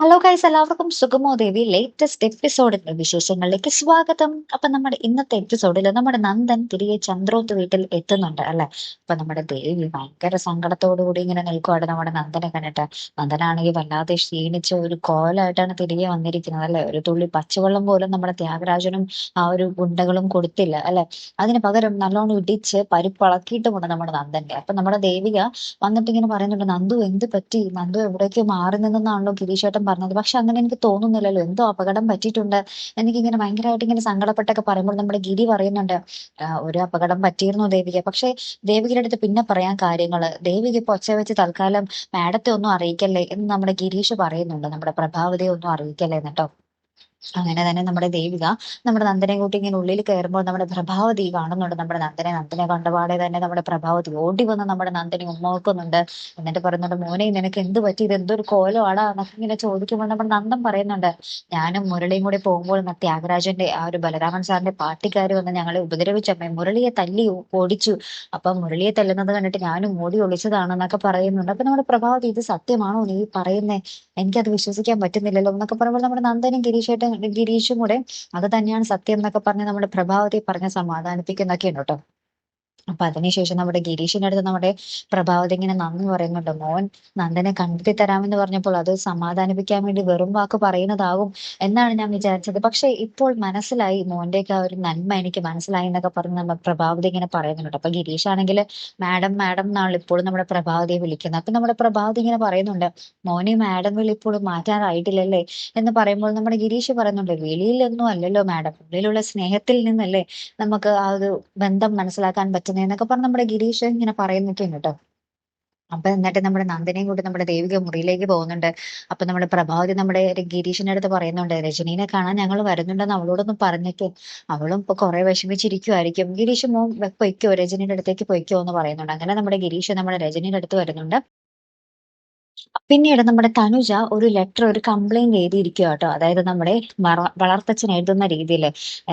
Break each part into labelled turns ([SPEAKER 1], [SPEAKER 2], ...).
[SPEAKER 1] Hello guys എല്ലാവർക്കും സുഗമോ ദേവി latest എപ്പിസോഡിന്റെ വിശേഷങ്ങളിലേക്ക് സ്വാഗതം. അപ്പൊ നമ്മുടെ ഇന്നത്തെ എപ്പിസോഡിൽ നമ്മുടെ നന്ദൻ തിരികെ ചന്ദ്രോത്ത് വീട്ടിൽ എത്തുന്നുണ്ട് അല്ലെ? അപ്പൊ നമ്മുടെ ദേവി ഭയങ്കര സങ്കടത്തോടുകൂടി ഇങ്ങനെ നിൽക്കുവാണ് നമ്മുടെ നന്ദനെ കണ്ടിട്ട്. നന്ദനാണെങ്കിൽ വല്ലാതെ ക്ഷീണിച്ച ഒരു കോലായിട്ടാണ് തിരികെ വന്നിരിക്കുന്നത് അല്ലെ? ഒരു തുള്ളി പച്ചവെള്ളം പോലും നമ്മുടെ ത്യാഗരാജനും ആ ഒരു ഗുണ്ടകളും കൊടുത്തില്ല അല്ലെ? അതിന് പകരം നല്ലോണം ഇടിച്ച് പരിപ്പളക്കിയിട്ടുമുണ്ട് നമ്മുടെ നന്ദന്റെ അപ്പൊ നമ്മുടെ ദേവിക വന്നിട്ട് ഇങ്ങനെ പറയുന്നുണ്ട് നന്ദു എന്ത് പറ്റി? നന്ദു എവിടേക്ക് മാറി നിന്നാണല്ലോ ഗിരീഷേട്ടൻ പറഞ്ഞത്. പക്ഷെ അങ്ങനെ എനിക്ക് തോന്നുന്നില്ലല്ലോ. എന്തോ അപകടം പറ്റിയിട്ടുണ്ട്. എനിക്കിങ്ങനെ ഭയങ്കരമായിട്ട് ഇങ്ങനെ സങ്കടപ്പെട്ടൊക്കെ പറയുമ്പോൾ നമ്മുടെ ഗിരി പറയുന്നുണ്ട് ഒരു അപകടം പറ്റിയിരുന്നു ദേവിക പക്ഷെ ദേവികയുടെ അടുത്ത് പിന്നെ പറയാൻ കാര്യങ്ങൾ. ദേവിക ഇപ്പൊ ഒച്ച വെച്ച് തൽക്കാലം മാഡത്തെ ഒന്നും അറിയിക്കല്ലേ എന്ന് നമ്മുടെ ഗിരീഷ് പറയുന്നുണ്ട്. നമ്മുടെ പ്രഭാവതയെ ഒന്നും അറിയിക്കല്ലേ എന്നിട്ടോ അങ്ങനെ തന്നെ നമ്മുടെ ദേവിക നമ്മുടെ നന്ദനെ കൂട്ടി ഇങ്ങനെ ഉള്ളിൽ കയറുമ്പോൾ നമ്മുടെ പ്രഭാവതി കാണുന്നുണ്ട് നമ്മുടെ നന്ദനെ നന്ദനെ കണ്ടപാടെ തന്നെ നമ്മുടെ പ്രഭാവതി ഓടി വന്ന് നമ്മുടെ നന്ദനെ ഉമ്മോക്കുന്നുണ്ട്. എന്നിട്ട് പറയുന്നുണ്ട് മോനെ നിനക്ക് എന്ത് പറ്റി? ഇത് എന്തൊരു കോലമാടാ? എന്നൊക്കെ ഇങ്ങനെ ചോദിക്കുമ്പോൾ നമ്മുടെ നന്ദൻ പറയുന്നുണ്ട് ഞാനും മുരളിയും കൂടി പോകുമ്പോൾ ത്യാഗരാജന്റെ ആ ഒരു ബലരാമൻ സാറിന്റെ പാർട്ടിക്കാർ വന്ന് ഞങ്ങളെ ഉപദ്രവിച്ചമ്മേ മുരളിയെ തല്ലി ഓടിച്ചു. അപ്പൊ മുരളിയെ തല്ലുന്നത് കണ്ടിട്ട് ഞാനും ഓടി ഒളിച്ചതാണ് എന്നൊക്കെ പറയുന്നുണ്ട്. അപ്പൊ നമ്മുടെ പ്രഭാവതി ഇത് സത്യമാണോ നീ പറയുന്നേ? എനിക്കത് വിശ്വസിക്കാൻ പറ്റുന്നില്ലല്ലോ എന്നൊക്കെ പറയുമ്പോൾ നമ്മുടെ നന്ദനും ഗിരീഷേട്ടൻ ഗിരീഷും കൂടെ അത് തന്നെയാണ് സത്യം എന്നൊക്കെ പറഞ്ഞ് നമ്മുടെ പ്രഭാവതി പറഞ്ഞ് സമാധാനിപ്പിക്കുന്നൊക്കെയുണ്ട് കേട്ടോ. അപ്പൊ അതിനുശേഷം നമ്മുടെ ഗിരീഷിന്റെ അടുത്ത് നമ്മുടെ പ്രഭാവതി ഇങ്ങനെ നന്ദി പറയുന്നുണ്ട്. മോൻ നന്ദനെ കണ്ടെത്തി തരാമെന്ന് പറഞ്ഞപ്പോൾ അത് സമാധാനിപ്പിക്കാൻ വേണ്ടി വെറും വാക്ക് പറയുന്നതാകും എന്നാണ് ഞാൻ വിചാരിച്ചത്. പക്ഷെ ഇപ്പോൾ മനസ്സിലായി മോന്റെയൊക്കെ ആ ഒരു നന്മ എനിക്ക് മനസ്സിലായി എന്നൊക്കെ പറഞ്ഞ് നമ്മുടെ പ്രഭാവതി ഇങ്ങനെ പറയുന്നുണ്ട്. അപ്പൊ ഗിരീഷ് ആണെങ്കിൽ മാഡം മാഡം എന്നാണ് ഇപ്പോഴും നമ്മുടെ പ്രഭാവതിയെ വിളിക്കുന്നത്. അപ്പൊ നമ്മുടെ പ്രഭാവതി ഇങ്ങനെ പറയുന്നുണ്ട് മോനെ മാഡം വിളി ഇപ്പോഴും മാറ്റാറായിട്ടില്ലല്ലേ? എന്ന് പറയുമ്പോൾ നമ്മുടെ ഗിരീഷ് പറയുന്നുണ്ട് വെളിയിലൊന്നും അല്ലല്ലോ മാഡം. ഉള്ളിലുള്ള സ്നേഹത്തിൽ നിന്നല്ലേ നമുക്ക് ആ ഒരു ബന്ധം മനസ്സിലാക്കാൻ പറ്റുന്നത് എന്നൊക്കെ പറഞ്ഞ് നമ്മുടെ ഗിരീഷ് ഇങ്ങനെ പറയുന്നൊക്കെയാണ് കേട്ടോ അപ്പൊ എന്നിട്ട് നമ്മുടെ നന്ദിനെയും കൂടി നമ്മുടെ ദേവിക മുറിയിലേക്ക് പോകുന്നുണ്ട്. അപ്പൊ നമ്മുടെ പ്രഭാവതി നമ്മുടെ ഗിരീഷിന്റെ അടുത്ത് പറയുന്നുണ്ട് രജനീനെ കാണാൻ ഞങ്ങൾ വരുന്നുണ്ടെന്ന് അവളോടൊന്ന് പറഞ്ഞേക്കും അവളും ഇപ്പൊ കുറെ വിഷമിച്ചിരിക്കുമായിരിക്കും ഗിരീഷ് മോൻ പൊയ്ക്കോ രജനിയുടെ അടുത്തേക്ക് പൊയ്ക്കോ എന്ന് പറയുന്നുണ്ട്. അങ്ങനെ നമ്മുടെ ഗിരീഷ് നമ്മുടെ രജനിയുടെ അടുത്ത് വരുന്നുണ്ട്. പിന്നീട് നമ്മുടെ തനുജ ഒരു ലെറ്റർ ഒരു കംപ്ലൈന്റ് എഴുതിയിരിക്കുക കേട്ടോ അതായത് നമ്മുടെ വളർത്തച്ഛൻ എഴുതുന്ന രീതിയിൽ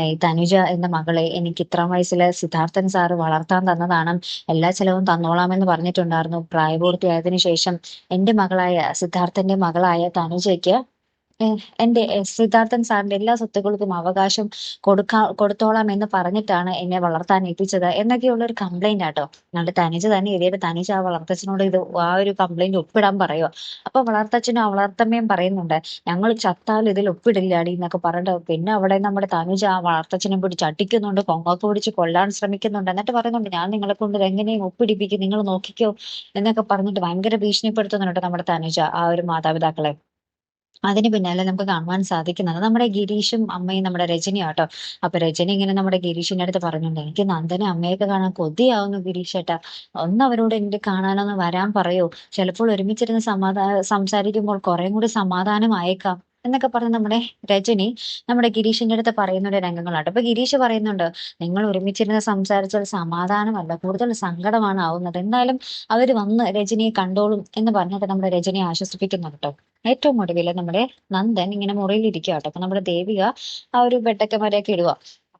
[SPEAKER 1] ഈ തനുജ എന്ന മകളെ എനിക്ക് ഇത്ര വയസ്സിൽ സിദ്ധാർത്ഥൻ സാറ് വളർത്താൻ തന്നതാണ്. എല്ലാ ചെലവും തന്നോളാമെന്ന് പറഞ്ഞിട്ടുണ്ടായിരുന്നു. പ്രായപൂർത്തിയായതിനു ശേഷം എന്റെ മകളായ സിദ്ധാർത്ഥന്റെ മകളായ തനുജയ്ക്ക് എന്റെ സിദ്ധാർത്ഥൻ സാറിന്റെ എല്ലാ സ്വത്തുക്കൾക്കും അവകാശം കൊടുക്കാ കൊടുത്തോളാം എന്ന് പറഞ്ഞിട്ടാണ് എന്നെ വളർത്താൻ എത്തിച്ചത് എന്നൊക്കെയുള്ള ഒരു കംപ്ലൈന്റ് ആട്ടോ. എന്നിട്ട് തനിച്ച് തന്നെ എഴുതിയിട്ട് തനിച്ച് ആ വളർത്തച്ഛനോട് ഇത് ആ ഒരു കംപ്ലൈന്റ് ഒപ്പിടാൻ പറയുമോ അപ്പൊ വളർത്തച്ഛനും ആ വളർത്തമ്മയും പറയുന്നുണ്ട് ഞങ്ങൾ ചത്താൽ ഇതിൽ ഒപ്പിടില്ലാടി എന്നൊക്കെ പറഞ്ഞിട്ട് പിന്നെ അവിടെ നമ്മുടെ തനുജ ആ വളർത്തച്ഛനെ പിടിച്ച് അടിക്കുന്നുണ്ട് കൊങ്ങൊക്കെ പിടിച്ച് കൊല്ലാൻ ശ്രമിക്കുന്നുണ്ട് എന്നിട്ട് പറയുന്നുണ്ട് ഞാൻ നിങ്ങളെ കൊണ്ട് എങ്ങനെയും ഒപ്പിടിപ്പിക്കും നിങ്ങൾ നോക്കിക്കോ എന്നൊക്കെ പറഞ്ഞിട്ട് ഭയങ്കര ഭീഷണിപ്പെടുത്തുന്നുണ്ട് നമ്മുടെ തനുജ ആ ഒരു മാതാപിതാക്കളെ. അതിന് പിന്നാലെ നമുക്ക് കാണുവാൻ സാധിക്കുന്നത് നമ്മുടെ ഗിരീഷും അമ്മയും നമ്മുടെ രജനിയും ആട്ടോ അപ്പൊ രജനി ഇങ്ങനെ നമ്മുടെ ഗിരീഷിന്റെ അടുത്ത് പറഞ്ഞിട്ടുണ്ട് എനിക്ക് നന്ദനെ അമ്മയൊക്കെ കാണാൻ കൊതിയാവുന്നു ഗിരീഷേട്ടാ. ഒന്ന് അവരോട് എന്റെ കാണാനൊന്ന് വരാൻ പറയൂ. ചിലപ്പോൾ ഒരുമിച്ചിരുന്ന് സമാധാന സംസാരിക്കുമ്പോൾ കുറേ കൂടി സമാധാനം സമാധാനമായേക്കാം. എന്നൊക്കെ പറഞ്ഞ് നമ്മുടെ രജനി നമ്മുടെ ഗിരീഷിന്റെ അടുത്ത് പറയുന്ന രംഗങ്ങളാണ് അപ്പൊ ഗിരീഷ് പറയുന്നുണ്ട് നിങ്ങൾ ഒരുമിച്ചിരുന്ന് സംസാരിച്ചാൽ സമാധാനമല്ല കൂടുതൽ സങ്കടമാണ് ആവുന്നത്. എന്തായാലും അവർ വന്ന് രജനിയെ കണ്ടോളും എന്ന് പറഞ്ഞിട്ട് നമ്മുടെ രജനിയെ ആശ്വസിപ്പിക്കുന്നു കേട്ടോ. ഏറ്റവും ഒടുവിൽ നമ്മുടെ നന്ദൻ ഇങ്ങനെ മുറിയിൽ ഇരിക്കുക കേട്ടോ. അപ്പൊ നമ്മുടെ ദേവിക ആ ഒരു ബെഡൊക്കെ വരെയൊക്കെ ഇടുക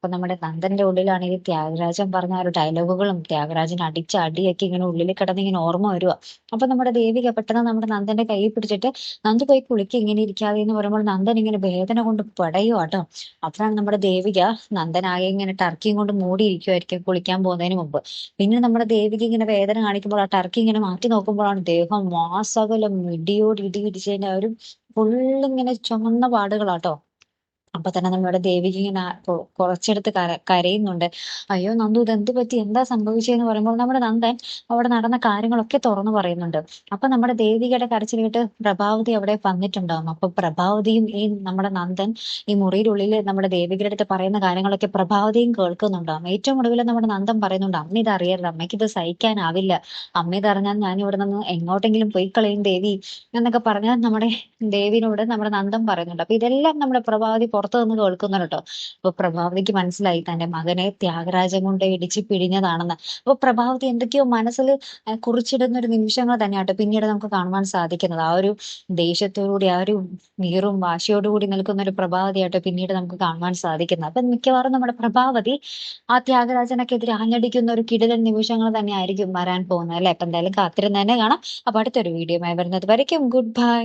[SPEAKER 1] അപ്പൊ നമ്മുടെ നന്ദന്റെ ഉള്ളിലാണെങ്കിൽ ത്യാഗരാജൻ പറഞ്ഞ ഒരു ഡയലോഗുകളും. ത്യാഗരാജൻ അടിച്ച അടിയൊക്കെ ഇങ്ങനെ ഉള്ളിൽ കിടന്ന് ഇങ്ങനെ ഓർമ്മ വരുക അപ്പൊ നമ്മുടെ ദേവിക പെട്ടെന്ന് നമ്മുടെ നന്ദന്റെ കൈ പിടിച്ചിട്ട് നന്ദ് പോയി കുളിക്കുക ഇങ്ങനെ ഇരിക്കാതെ എന്ന് പറയുമ്പോൾ നന്ദൻ ഇങ്ങനെ വേദന കൊണ്ട് പടയുക കേട്ടോ അപ്പോഴാണ് നമ്മുടെ ദേവിക നന്ദനാകെ ഇങ്ങനെ ടർക്കിയും കൊണ്ട് മൂടിയിരിക്കുമായിരിക്കും കുളിക്കാൻ പോകുന്നതിന് മുമ്പ്. പിന്നെ നമ്മുടെ ദേവിക ഇങ്ങനെ വേദന കാണിക്കുമ്പോൾ ആ ടർക്കി ഇങ്ങനെ മാറ്റി നോക്കുമ്പോഴാണ് ദേഹം മാസകലം ഇടിയോട് ഇടി ഇടിച്ചതിന്റെ ഒരു ഫുള്ളിങ്ങനെ ചുമന്ന പാടുകളാട്ടോ അപ്പൊ തന്നെ നമ്മുടെ ദേവിക്ക് ഇങ്ങനെ കുറച്ചെടുത്ത് കര കരയുന്നുണ്ട്. അയ്യോ നന്ദു ഇത് എന്ത് പറ്റി? എന്താ സംഭവിച്ചതെന്ന് പറയുമ്പോൾ നമ്മുടെ നന്ദൻ അവിടെ നടന്ന കാര്യങ്ങളൊക്കെ തുറന്നു പറയുന്നുണ്ട്. അപ്പൊ നമ്മുടെ ദേവികയുടെ കരച്ചിൽ കേട്ട് പ്രഭാവതി അവിടെ വന്നിട്ടുണ്ടാവും അപ്പൊ പ്രഭാവതിയും ഈ നമ്മുടെ നന്ദൻ ഈ മുറിയിലുള്ളിൽ നമ്മുടെ ദേവികയുടെ അടുത്ത് പറയുന്ന കാര്യങ്ങളൊക്കെ പ്രഭാവതിയും കേൾക്കുന്നുണ്ടാവും ഏറ്റവും ഒടുവിൽ നമ്മുടെ നന്ദൻ പറയുന്നുണ്ട് അമ്മ ഇത് അറിയരുത് അമ്മയ്ക്ക് ഇത് സഹിക്കാനാവില്ല. അമ്മ ഇത് അറിഞ്ഞാൽ ഞാൻ ഇവിടെ നിന്ന് എങ്ങോട്ടെങ്കിലും പോയി കളയും ദേവി എന്നൊക്കെ പറഞ്ഞാൽ നമ്മുടെ ദേവിനോട് നമ്മുടെ നന്ദൻ പറയുന്നുണ്ട്. അപ്പൊ ഇതെല്ലാം നമ്മുടെ പ്രഭാവതി പുറത്തു നിന്ന് കേൾക്കുന്നുണ്ട്. അപ്പൊ പ്രഭാവതിക്ക് മനസ്സിലായി തന്റെ മകനെ ത്യാഗരാജൻ കൊണ്ട് ഇടിച്ച് പിഴിഞ്ഞതാണെന്ന്. അപ്പൊ പ്രഭാവതി എന്തൊക്കെയോ മനസ്സിൽ കുറിച്ചിടുന്ന ഒരു നിമിഷങ്ങൾ തന്നെയാട്ടോ പിന്നീട് നമുക്ക് കാണുവാൻ സാധിക്കുന്നത്. ആ ഒരു ദേഷ്യത്തോടുകൂടി ആ ഒരു നീറും വാശിയോടുകൂടി നിൽക്കുന്ന ഒരു പ്രഭാവതിയായിട്ട് പിന്നീട് നമുക്ക് കാണുവാൻ സാധിക്കുന്നത്. അപ്പൊ മിക്കവാറും നമ്മുടെ പ്രഭാവതി ആ ത്യാഗരാജനക്കെതിരെ ആഞ്ഞടിക്കുന്ന ഒരു കിടിലൻ നിമിഷങ്ങൾ തന്നെ ആയിരിക്കും വരാൻ പോകുന്നത് അല്ലെ? അപ്പൊ എന്തായാലും കാത്തിരുന്ന് തന്നെ കാണാം. അപ്പൊ അടുത്തൊരു വീഡിയോ വരുന്നത് വരയ്ക്കും. Good bye